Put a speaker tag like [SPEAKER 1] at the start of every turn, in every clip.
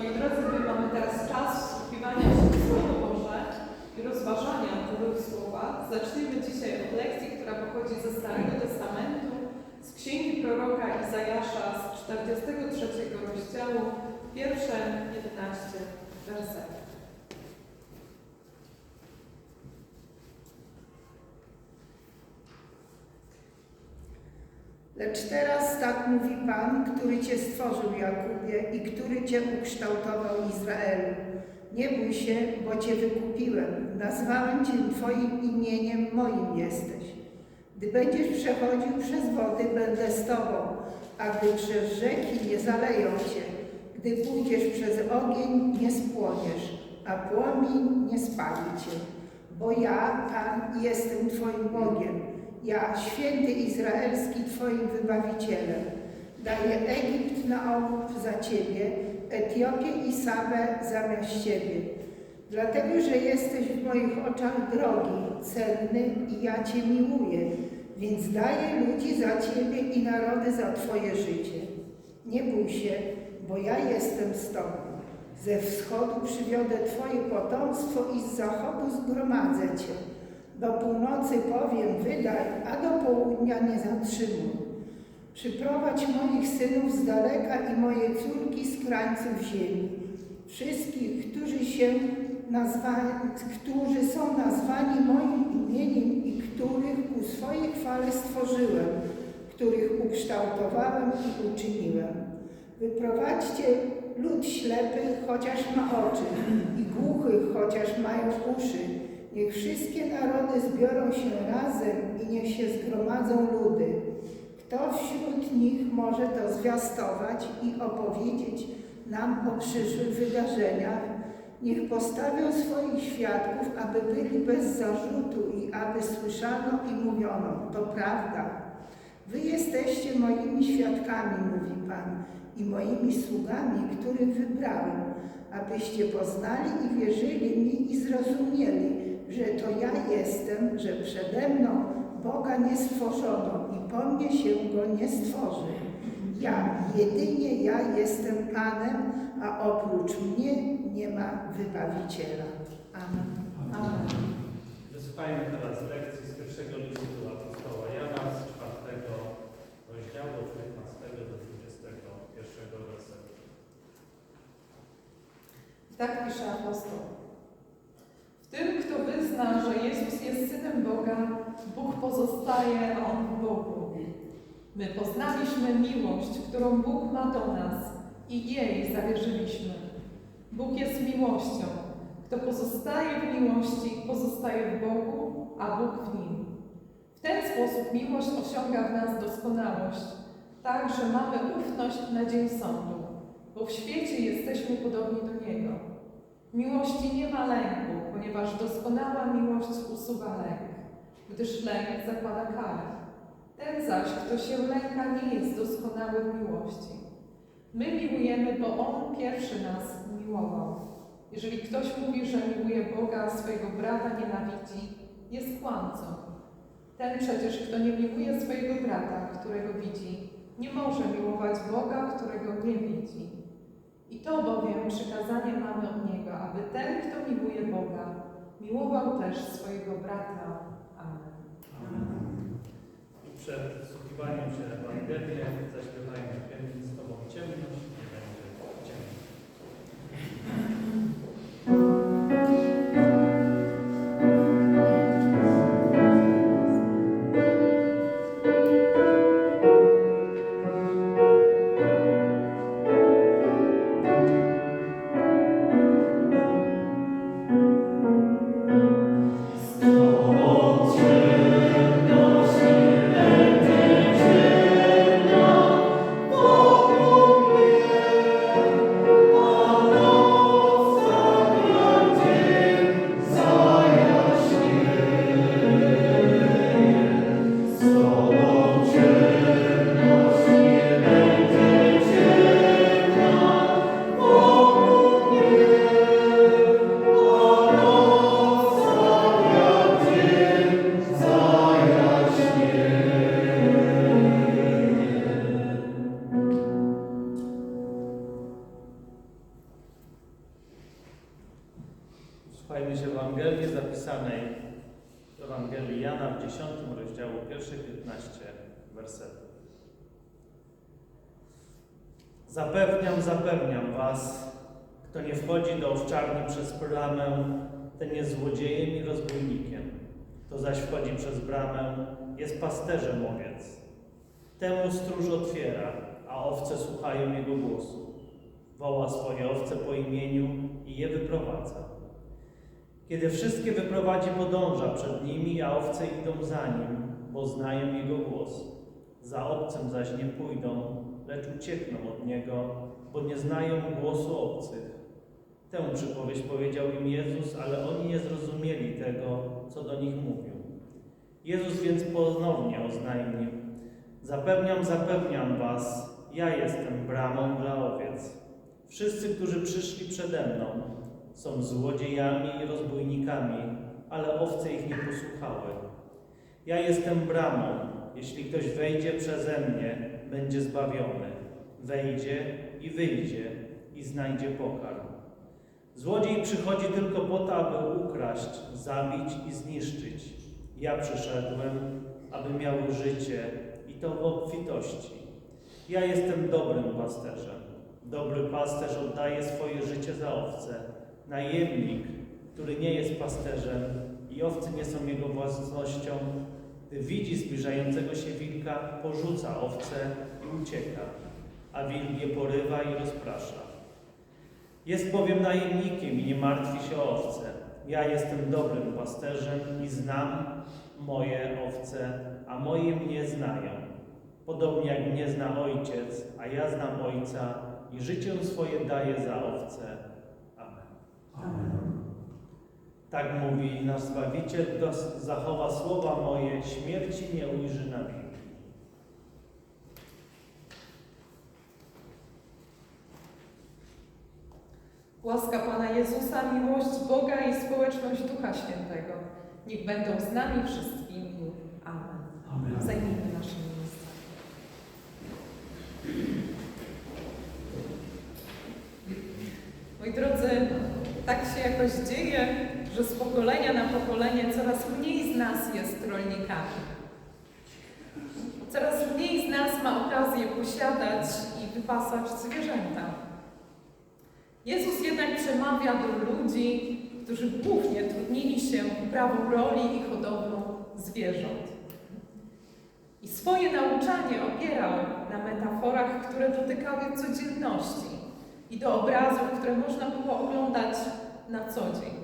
[SPEAKER 1] Moi drodzy, my mamy teraz czas wsłuchiwania się w Słowo Boże i rozważania tego Słowa. Zaczniemy dzisiaj od lekcji, która pochodzi ze Starego Testamentu, z Księgi Proroka Izajasza z 43 rozdziału, pierwsze 11 wersetów.
[SPEAKER 2] Lecz teraz tak mówi Pan, który Cię stworzył, Jakubie, i który Cię ukształtował, Izraelu. Nie bój się, bo Cię wykupiłem. Nazwałem Cię Twoim imieniem, moim jesteś. Gdy będziesz przechodził przez wody, będę z Tobą, a gdy przez rzeki nie zaleją Cię. Gdy pójdziesz przez ogień, nie spłoniesz, a płomień nie spali Cię. Bo ja, Pan, jestem Twoim Bogiem. Ja, święty Izraelski, Twoim wybawicielem. Daję Egipt na okup za Ciebie, Etiopię i Sabę zamiast Ciebie. Dlatego, że jesteś w moich oczach drogi, cenny i ja Cię miłuję, więc daję ludzi za Ciebie i narody za Twoje życie. Nie bój się, bo ja jestem z Tobą. Ze wschodu przywiodę Twoje potomstwo i z zachodu zgromadzę Cię. Do północy powiem wydaj, a do południa nie zatrzymuj. Przyprowadź moich synów z daleka i moje córki z krańców ziemi. Wszystkich, którzy się którzy są nazwani moim imieniem i których ku swojej chwale stworzyłem, których ukształtowałem i uczyniłem. Wyprowadźcie lud ślepy, chociaż ma oczy, i głuchych, chociaż mają uszy. Niech wszystkie narody zbiorą się razem i niech się zgromadzą ludy. Kto wśród nich może to zwiastować i opowiedzieć nam o przyszłych wydarzeniach? Niech postawią swoich świadków, aby byli bez zarzutu i aby słyszano i mówiono, to prawda. Wy jesteście moimi świadkami, mówi Pan, i moimi sługami, których wybrałem, abyście poznali i wierzyli mi i zrozumieli, że to ja że przede mną Boga nie stworzono i po mnie się Go nie stworzy. Ja, jedynie ja jestem Panem, a oprócz mnie nie ma wybawiciela. Amen.
[SPEAKER 1] Amen.
[SPEAKER 3] Wysłuchajmy teraz lekcji z pierwszego listu do apostoła Jana z czwartego rozdziału od 15 do 21 wersetu.
[SPEAKER 1] Tak pisze apostoł. Tym, kto wyzna, że Jezus jest Synem Boga, Bóg pozostaje, a On w Bogu. My poznaliśmy miłość, którą Bóg ma do nas i jej zawierzyliśmy. Bóg jest miłością. Kto pozostaje w miłości, pozostaje w Bogu, a Bóg w nim. W ten sposób miłość osiąga w nas doskonałość, tak, że mamy ufność na dzień sądu, bo w świecie jesteśmy podobni do Niego. Miłości nie ma lęku, ponieważ doskonała miłość usuwa lęk, gdyż lęk zakłada karę. Ten zaś, kto się lęka, nie jest doskonały w miłości. My miłujemy, bo On pierwszy nas miłował. Jeżeli ktoś mówi, że miłuje Boga, a swojego brata nienawidzi, jest kłamcą. Ten przecież, kto nie miłuje swojego brata, którego widzi, nie może miłować Boga, którego nie widzi. I to bowiem przykazanie mamy od Niego, aby ten, kto miłuje Boga, miłował też swojego
[SPEAKER 3] przez bramę, jest pasterzem owiec. Temu stróż otwiera, a owce słuchają jego głosu. Woła swoje owce po imieniu i je wyprowadza. Kiedy wszystkie wyprowadzi, podąża przed nimi, a owce idą za nim, bo znają jego głos. Za obcym zaś nie pójdą, lecz uciekną od niego, bo nie znają głosu obcych. Tę przypowieść powiedział im Jezus, ale oni nie zrozumieli tego, co do nich mówił. Jezus więc ponownie oznajmił: Zapewniam, zapewniam was, ja jestem bramą dla owiec. Wszyscy, którzy przyszli przede mną, są złodziejami i rozbójnikami, ale owce ich nie posłuchały. Ja jestem bramą. Jeśli ktoś wejdzie przeze mnie, będzie zbawiony. Wejdzie i wyjdzie i znajdzie pokarm. Złodziej przychodzi tylko po to, aby ukraść, zabić i zniszczyć. Ja przyszedłem, aby miały życie i to w obfitości. Ja jestem dobrym pasterzem. Dobry pasterz oddaje swoje życie za owce. Najemnik, który nie jest pasterzem i owce nie są jego własnością, gdy widzi zbliżającego się wilka, porzuca owce i ucieka, a wilk je porywa i rozprasza. Jest bowiem najemnikiem i nie martwi się o owce. Ja jestem dobrym pasterzem i znam moje owce, a moje mnie znają. Podobnie jak mnie zna ojciec, a ja znam ojca i życie swoje daję za owce. Amen. Tak mówi nasz Zbawiciel, kto zachowa słowa moje, śmierci nie ujrzy na wieki.
[SPEAKER 1] Łaska Pana Jezusa, miłość Boga i społeczność Ducha Świętego niech będą z nami wszystkimi. Amen.
[SPEAKER 4] Amen.
[SPEAKER 1] Zajmijmy nasze miejsca. Moi drodzy, tak się jakoś dzieje, że z pokolenia na pokolenie coraz mniej z nas jest rolnikami. Coraz mniej z nas ma okazję posiadać i wypasać zwierzęta. Jezus jednak przemawia do ludzi, którzy głównie trudnili się uprawą roli i hodowlą zwierząt. I swoje nauczanie opierał na metaforach, które dotykały codzienności i do obrazów, które można było oglądać na co dzień.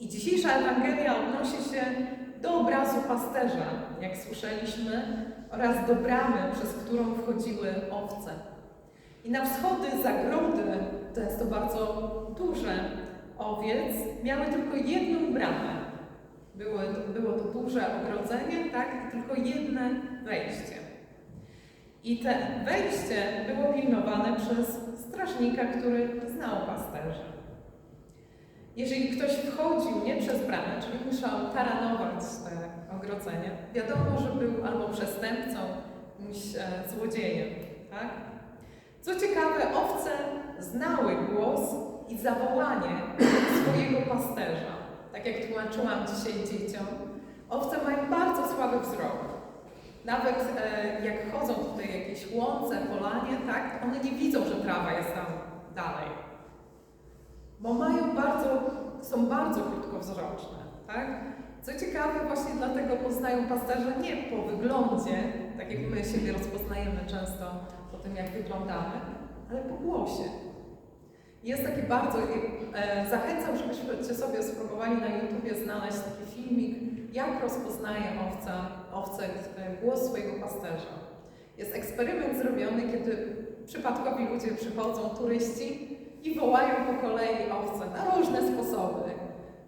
[SPEAKER 1] I dzisiejsza Ewangelia odnosi się do obrazu pasterza, jak słyszeliśmy, oraz do bramy, przez którą wchodziły owce. I na wschody zagrody, często bardzo duże owiec, miały tylko jedną bramę. Było, było to duże ogrodzenie, tak? Tylko jedno wejście. I te wejście było pilnowane przez strażnika, który znał pasterza. Jeżeli ktoś wchodził nie przez bramę, czyli musiał taranować te ogrodzenie, wiadomo, że był albo przestępcą, jakimś e, złodziejem, tak? Co ciekawe, owce znały głos i zawołanie swojego pasterza. Tak jak tłumaczyłam dzisiaj dzieciom, owce mają bardzo słaby wzrok. Nawet e, jak chodzą tutaj jakieś łące, polanie, tak, one nie widzą, że trawa jest tam dalej. Bo mają bardzo, są bardzo krótkowzroczne, tak? Co ciekawe, właśnie dlatego poznają pasterza nie po wyglądzie, tak jak my siebie rozpoznajemy często po tym, jak wyglądamy, ale po głosie. Jest taki bardzo, e, zachęcam, żebyście sobie spróbowali na YouTubie znaleźć taki filmik, jak rozpoznaje owca, owce e, głos swojego pasterza. Jest eksperyment zrobiony, kiedy przypadkowi ludzie przychodzą, turyści, i wołają po kolei owce na różne sposoby,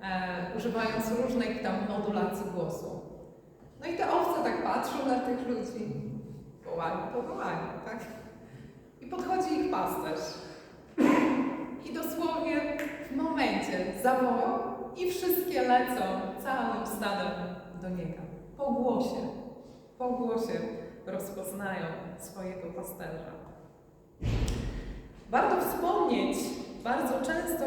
[SPEAKER 1] e, używając różnej tam modulacji głosu. No i te owce tak patrzą na tych ludzi, wołają po wołaniu, tak? I podchodzi ich pasterz. I dosłownie w momencie zawołał i wszystkie lecą całym stadem do niego. Po głosie, po głosie rozpoznają swojego pasterza. Warto wspomnieć bardzo często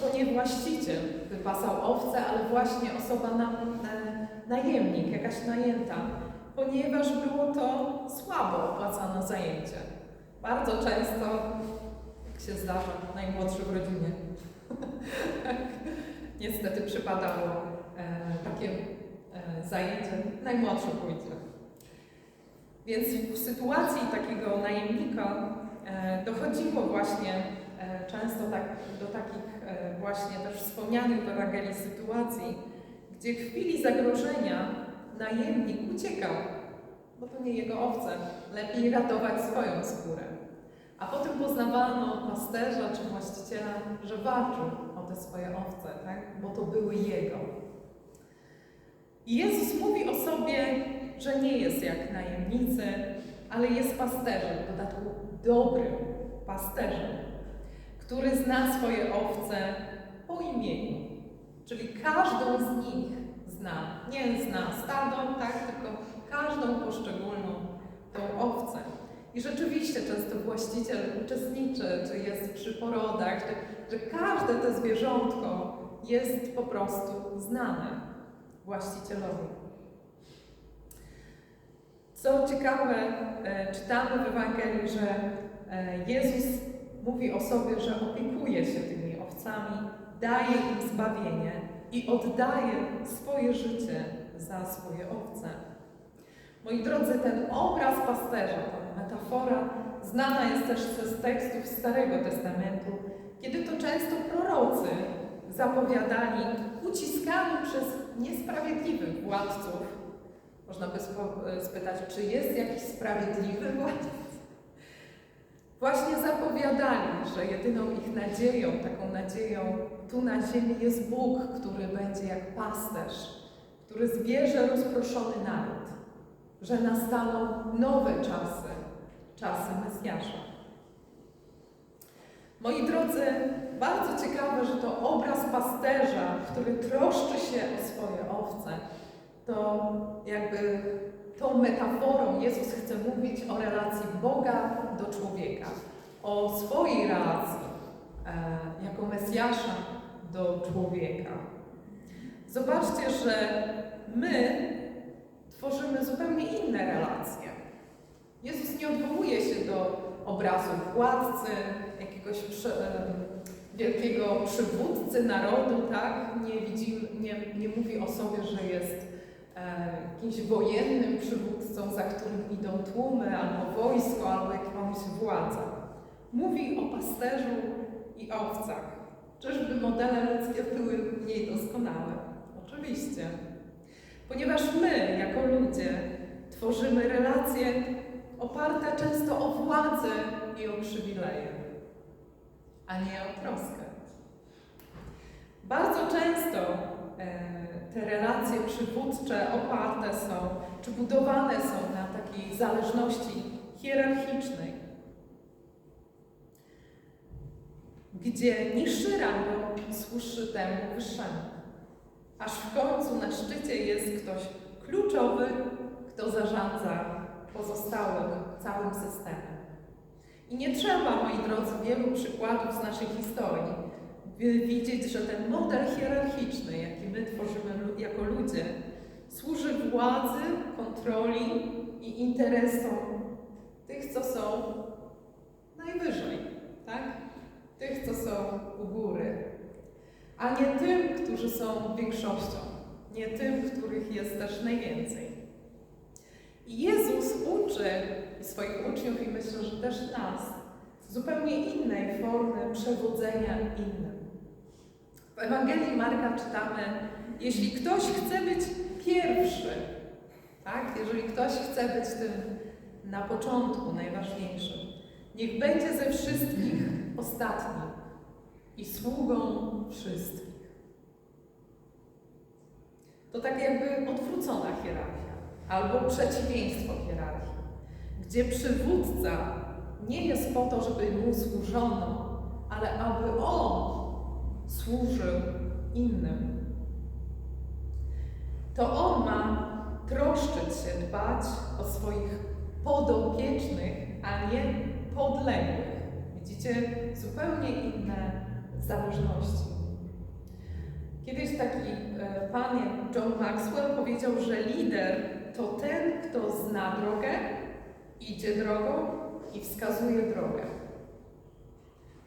[SPEAKER 1] to nie właściciel wypasał owce, ale właśnie osoba na, na, najemnik, jakaś najęta, ponieważ było to słabo opłacane zajęcie. Bardzo często, się zdarza, najmłodszy w rodzinie, niestety przypadało e, takie e, zajęcie, najmłodszy pójdzie. Więc w sytuacji takiego najemnika e, dochodziło właśnie e, często tak, do takich e, właśnie też wspomnianych w Ewangelii sytuacji, gdzie w chwili zagrożenia najemnik uciekał, bo to nie jego owce. Lepiej ratować swoją skórę. A potem poznawano pasterza czy właściciela, że walczył o te swoje owce, tak? bo to były jego. I Jezus mówi o sobie, że nie jest jak najemnicy, ale jest pasterzem, w dodatku dobrym pasterzem, który zna swoje owce po imieniu. Czyli każdą z nich zna. Nie zna stadą, tak, tylko każdą poszczególną tą owcę. I rzeczywiście często właściciel uczestniczy, czy jest przy porodach, że, że każde to zwierzątko jest po prostu znane właścicielowi. Co ciekawe, e, czytamy w Ewangelii, że e, Jezus mówi o sobie, że opiekuje się tymi owcami, daje im zbawienie i oddaje swoje życie za swoje owce. Moi drodzy, ten obraz pasterza, ta metafora, znana jest też z tekstów Starego Testamentu, kiedy to często prorocy zapowiadali uciskani przez niesprawiedliwych władców. Można by spytać, czy jest jakiś sprawiedliwy władca? Właśnie zapowiadali, że jedyną ich nadzieją, taką nadzieją tu na ziemi jest Bóg, który będzie jak pasterz, który zbierze rozproszony naród, że nastaną nowe czasy, czasy Mesjasza. Moi drodzy, bardzo ciekawe, że to obraz pasterza, który troszczy się o swoje owce, to jakby tą metaforą Jezus chce mówić o relacji Boga do człowieka, o swojej relacji e, jako Mesjasza do człowieka. Zobaczcie, że my tworzymy zupełnie inne relacje. Jezus nie odwołuje się do obrazu władcy, jakiegoś przy, wielkiego przywódcy narodu, tak? Nie, widzi, nie, nie mówi o sobie, że jest jakimś wojennym przywódcą, za którym idą tłumy, albo wojsko, albo jakąś władzę. Mówi o pasterzu i owcach. Czyżby modele ludzkie były mniej doskonałe? Oczywiście. Ponieważ my, jako ludzie, tworzymy relacje oparte często o władzę i o przywileje, a nie o troskę. Bardzo często e, te relacje przywódcze oparte są, czy budowane są na takiej zależności hierarchicznej, gdzie niższy rangą służy temu wyższemu, aż w końcu na szczycie jest ktoś kluczowy, kto zarządza pozostałym całym systemem. I nie trzeba, moi drodzy, wielu przykładów z naszej historii, by widzieć, że ten model hierarchiczny, jaki my tworzymy jako ludzie, służy władzy, kontroli i interesom tych, co są najwyżej, tak? Tych, co są u góry, a nie tym, którzy są większością, nie tym, których jest też najwięcej. I Jezus uczy swoich uczniów i myślę, że też nas zupełnie innej formy przewodzenia innym. W Ewangelii Marka czytamy, jeśli ktoś chce być pierwszy, tak? Jeżeli ktoś chce być tym na początku, najważniejszym, niech będzie ze wszystkich ostatni i sługą wszystkich. To tak jakby odwrócona hierarchia albo przeciwieństwo hierarchii, gdzie przywódca nie jest po to, żeby mu służono, ale aby on służył innym. To on ma troszczyć się, dbać o swoich podopiecznych, a nie podległych. Widzicie zupełnie inne zależności. Kiedyś taki e, pan jak John Maxwell powiedział, że lider to ten, kto zna drogę, idzie drogą i wskazuje drogę.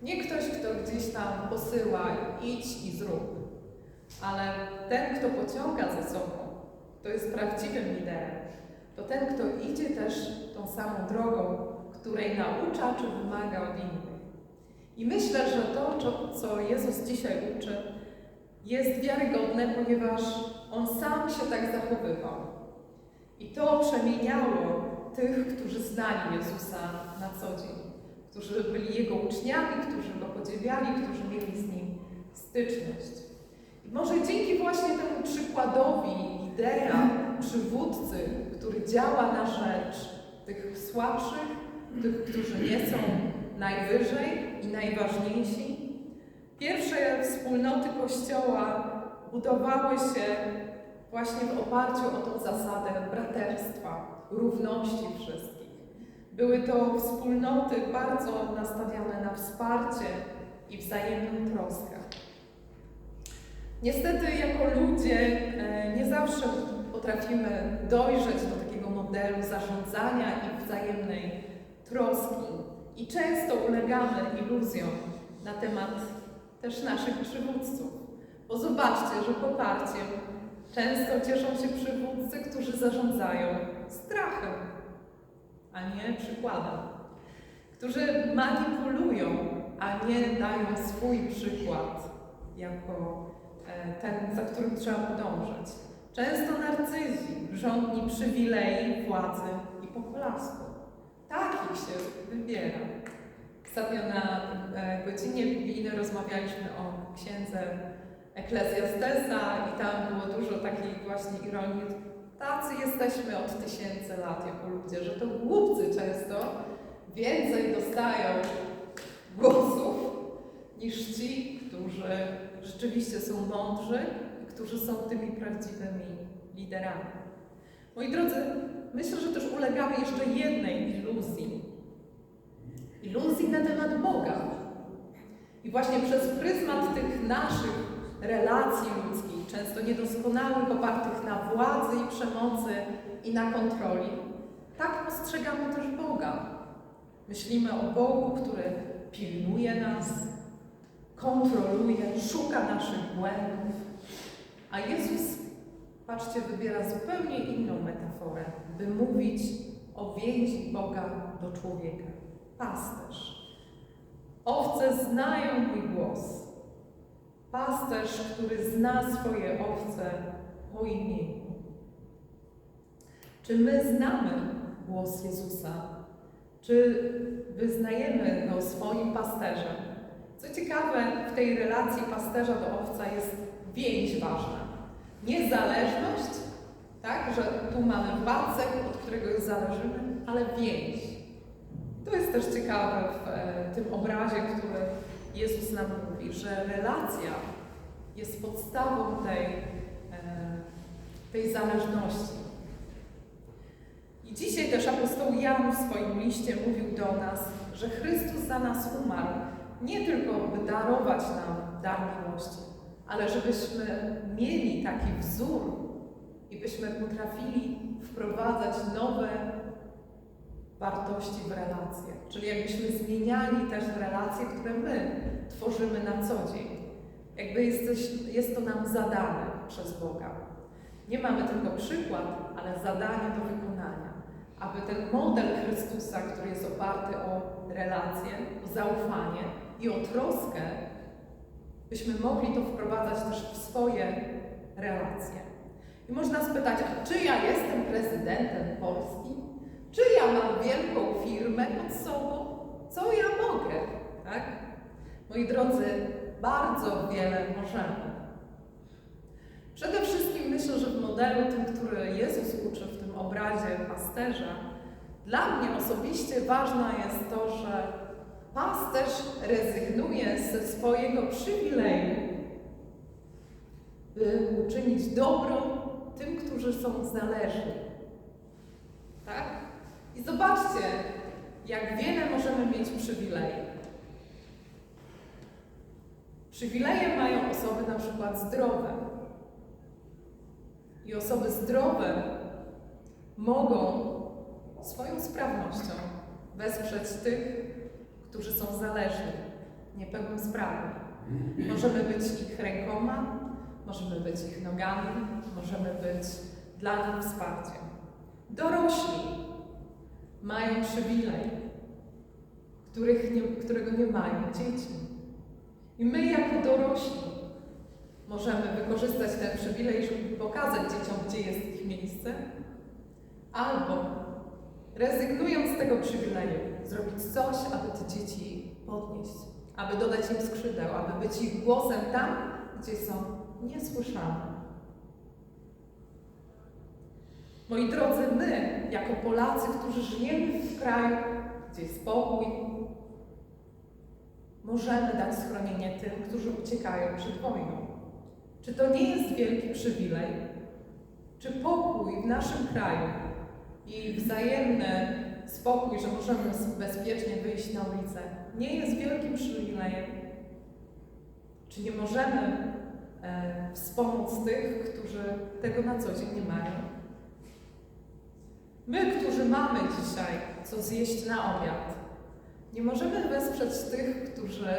[SPEAKER 1] Nie ktoś, kto gdzieś tam posyła idź i zrób, ale ten, kto pociąga za sobą, kto jest prawdziwym liderem, to ten, kto idzie też tą samą drogą, której naucza czy wymaga od innych. I myślę, że to, co- Jezus dzisiaj uczy, jest wiarygodne, ponieważ On sam się tak zachowywał. I to przemieniało tych, którzy znali Jezusa na co dzień, którzy byli Jego uczniami, którzy Go podziwiali, którzy mieli z Nim styczność. I może dzięki właśnie temu przykładowi lidera, przywódcy, który działa na rzecz tych słabszych, tych, którzy nie są najwyżej i najważniejsi, pierwsze wspólnoty Kościoła budowały się właśnie w oparciu o tą zasadę braterstwa, równości wszystkich. Były to wspólnoty bardzo nastawiane na wsparcie i wzajemną troskę. Niestety, jako ludzie, e, nie zawsze potrafimy dojrzeć do takiego modelu zarządzania i wzajemnej troski. I często ulegamy iluzjom na temat też naszych przywódców. Bo zobaczcie, że poparciem często cieszą się przywódcy, którzy zarządzają strachem, a nie przykładem. Którzy manipulują, a nie dają swój przykład jako e, ten, za którym trzeba podążać. Często narcyzi, rządni przywilei, władzy i pokolasku. Takich się wybiera. Ostatnio na e, godzinie biblijnej rozmawialiśmy o księdze Eklezjastesa i tam było dużo takiej właśnie ironii. Tacy jesteśmy od tysięcy lat jako ludzie, że to głupcy często więcej dostają głosów niż ci, którzy rzeczywiście są mądrzy i którzy są tymi prawdziwymi liderami. Moi drodzy, myślę, że też ulegamy jeszcze jednej iluzji. Iluzji na temat Boga. I właśnie przez pryzmat tych naszych relacji ludzkich, często niedoskonałych, opartych na władzy i przemocy i na kontroli, tak postrzegamy też Boga. Myślimy o Bogu, który pilnuje nas, kontroluje, szuka naszych błędów. A Jezus, patrzcie, wybiera zupełnie inną metaforę, by mówić o więzi Boga do człowieka. Pasterz. Owce znają mój głos. Pasterz, który zna swoje owce po imieniu. Czy my znamy głos Jezusa? Czy wyznajemy go swoim pasterzem? Co ciekawe, w tej relacji pasterza do owca jest więź ważna. Nie zależność, tak, że tu mamy władcę, od którego zależymy, ale więź. To jest też ciekawe w e, tym obrazie, który Jezus nam mówi, że relacja jest podstawą tej, e, tej zależności. I dzisiaj też apostoł Jan w swoim liście mówił do nas, że Chrystus za nas umarł nie tylko by darować nam dar miłości, ale żebyśmy mieli taki wzór i byśmy potrafili wprowadzać nowe wartości w relacje. Czyli jakbyśmy zmieniali też relacje, które my tworzymy na co dzień. Jakby jesteś, jest to nam zadane przez Boga. Nie mamy tylko przykład, ale zadanie do wykonania. Aby ten model Chrystusa, który jest oparty o relacje, o zaufanie i o troskę, byśmy mogli to wprowadzać też w swoje relacje. I można spytać, a czy ja jestem prezydentem Polski? Czy ja mam wielką firmę pod sobą? Co ja mogę? Tak? Moi drodzy, bardzo wiele możemy. Przede wszystkim myślę, że w modelu tym, który Jezus uczy w tym obrazie pasterza, dla mnie osobiście ważne jest to, że pasterz rezygnuje ze swojego przywileju, by uczynić dobro tym, którzy są zależni. Tak? I zobaczcie, jak wiele możemy mieć przywilejów. Przywileje mają osoby na przykład zdrowe. I osoby zdrowe mogą swoją sprawnością wesprzeć tych, którzy są zależni, niepełnosprawni. Możemy być ich rękoma, możemy być ich nogami, możemy być dla nich wsparciem. Dorośli mają przywilej, których nie, którego nie mają dzieci. I my jako dorośli możemy wykorzystać ten przywilej, żeby pokazać dzieciom, gdzie jest ich miejsce, albo rezygnując z tego przywileju, zrobić coś, aby te dzieci podnieść, aby dodać im skrzydeł, aby być ich głosem tam, gdzie są niesłyszane. Moi drodzy, my, jako Polacy, którzy żyjemy w kraju, gdzie jest spokój, możemy dać schronienie tym, którzy uciekają przed wojną. Czy to nie jest wielki przywilej? Czy pokój w naszym kraju i wzajemny spokój, że możemy bezpiecznie wyjść na ulicę, nie jest wielkim przywilejem? Czy nie możemy e, wspomóc tych, którzy tego na co dzień nie mają? My, którzy mamy dzisiaj co zjeść na obiad, nie możemy wesprzeć tych, którzy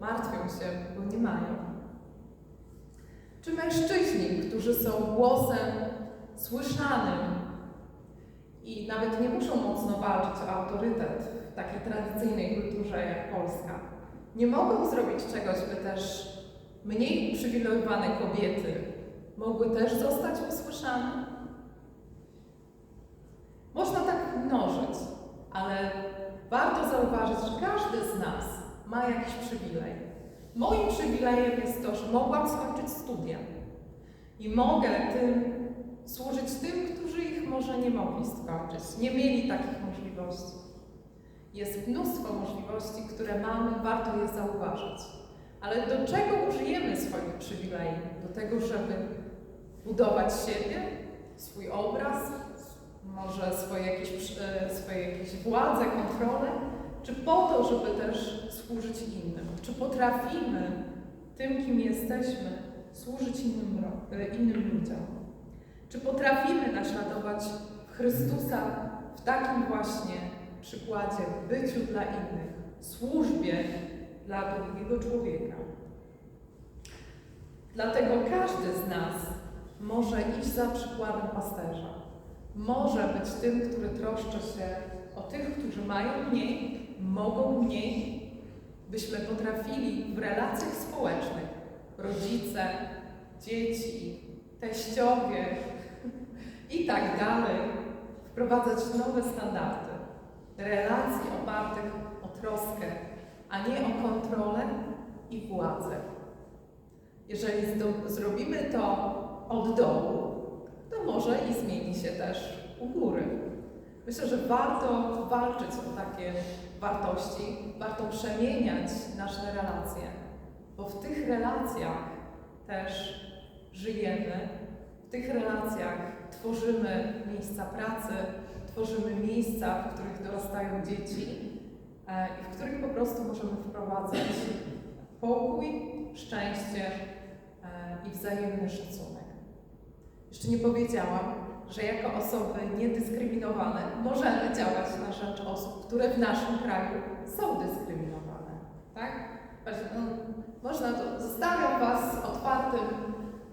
[SPEAKER 1] martwią się, bo nie mają. Czy mężczyźni, którzy są głosem słyszanym i nawet nie muszą mocno walczyć o autorytet w takiej tradycyjnej kulturze jak Polska, nie mogą zrobić czegoś, by też mniej uprzywilejowane kobiety mogły też zostać usłyszane? Można tak mnożyć, ale warto zauważyć, że każdy z nas ma jakiś przywilej. Moim przywilejem jest to, że mogłam skończyć studia i mogę tym służyć tym, którzy ich może nie mogli skończyć, nie mieli takich możliwości. Jest mnóstwo możliwości, które mamy, warto je zauważyć. Ale do czego użyjemy swoich przywilejów? Do tego, żeby budować siebie, swój obraz, może swoje jakieś, e, swoje jakieś władze, kontrolę, czy po to, żeby też służyć innym? Czy potrafimy tym, kim jesteśmy, służyć innym, e, innym ludziom? Czy potrafimy naśladować Chrystusa w takim właśnie przykładzie, byciu dla innych, służbie dla drugiego człowieka? Dlatego każdy z nas może iść za przykładem pasterza. Może być tym, który troszczy się o tych, którzy mają mniej, mogą mniej, byśmy potrafili w relacjach społecznych, rodzice, dzieci, teściowie i tak dalej, wprowadzać nowe standardy relacji opartych o troskę, a nie o kontrolę i władzę. Jeżeli zrobimy to od dołu, to może i zmieni się też u góry. Myślę, że warto walczyć o takie wartości, warto przemieniać nasze relacje, bo w tych relacjach też żyjemy, w tych relacjach tworzymy miejsca pracy, tworzymy miejsca, w których dorastają dzieci e, i w których po prostu możemy wprowadzać pokój, szczęście e, i wzajemny szacunek. Jeszcze nie powiedziałam, że jako osoby niedyskryminowane możemy działać na rzecz osób, które w naszym kraju są dyskryminowane. Tak? No, Można to, zostawiam Was otwartym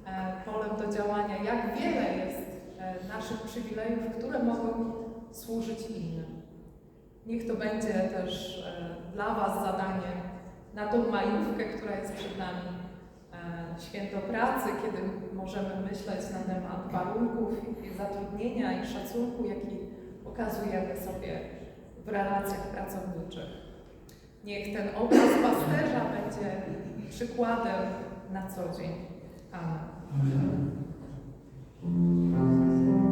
[SPEAKER 1] e, polem do działania, jak wiele jest naszych przywilejów, które mogą służyć innym. Niech to będzie też e, dla Was zadanie na tą majówkę, która jest przed nami, e, święto pracy, kiedy możemy myśleć na temat warunków zatrudnienia i szacunku, jaki okazujemy sobie w relacjach pracowniczych. Niech ten obraz pasterza będzie przykładem na co dzień. Amen.
[SPEAKER 4] Amen.